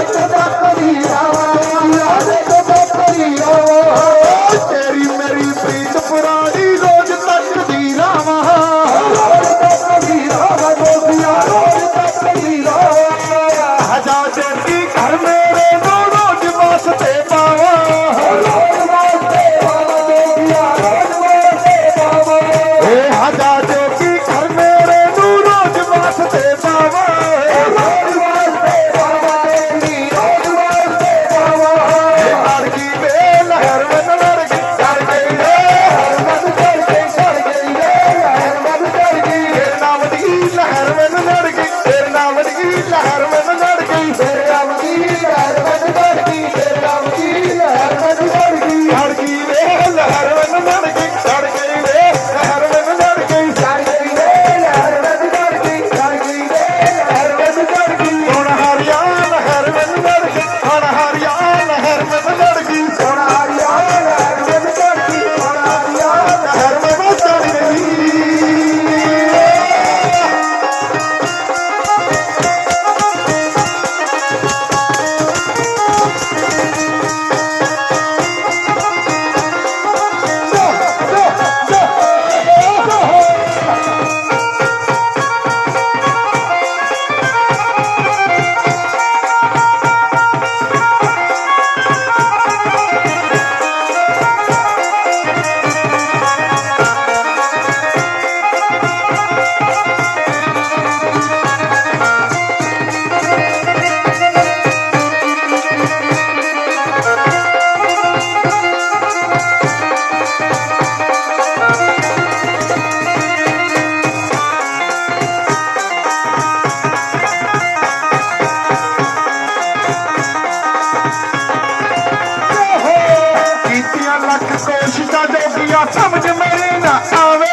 আছে। ਕੋਸ਼ਿਸ਼ਾਂ ਜੋਗੀਆਂ ਸਮਝ ਮੇਰੇ ਨਾ ਆਵੇ।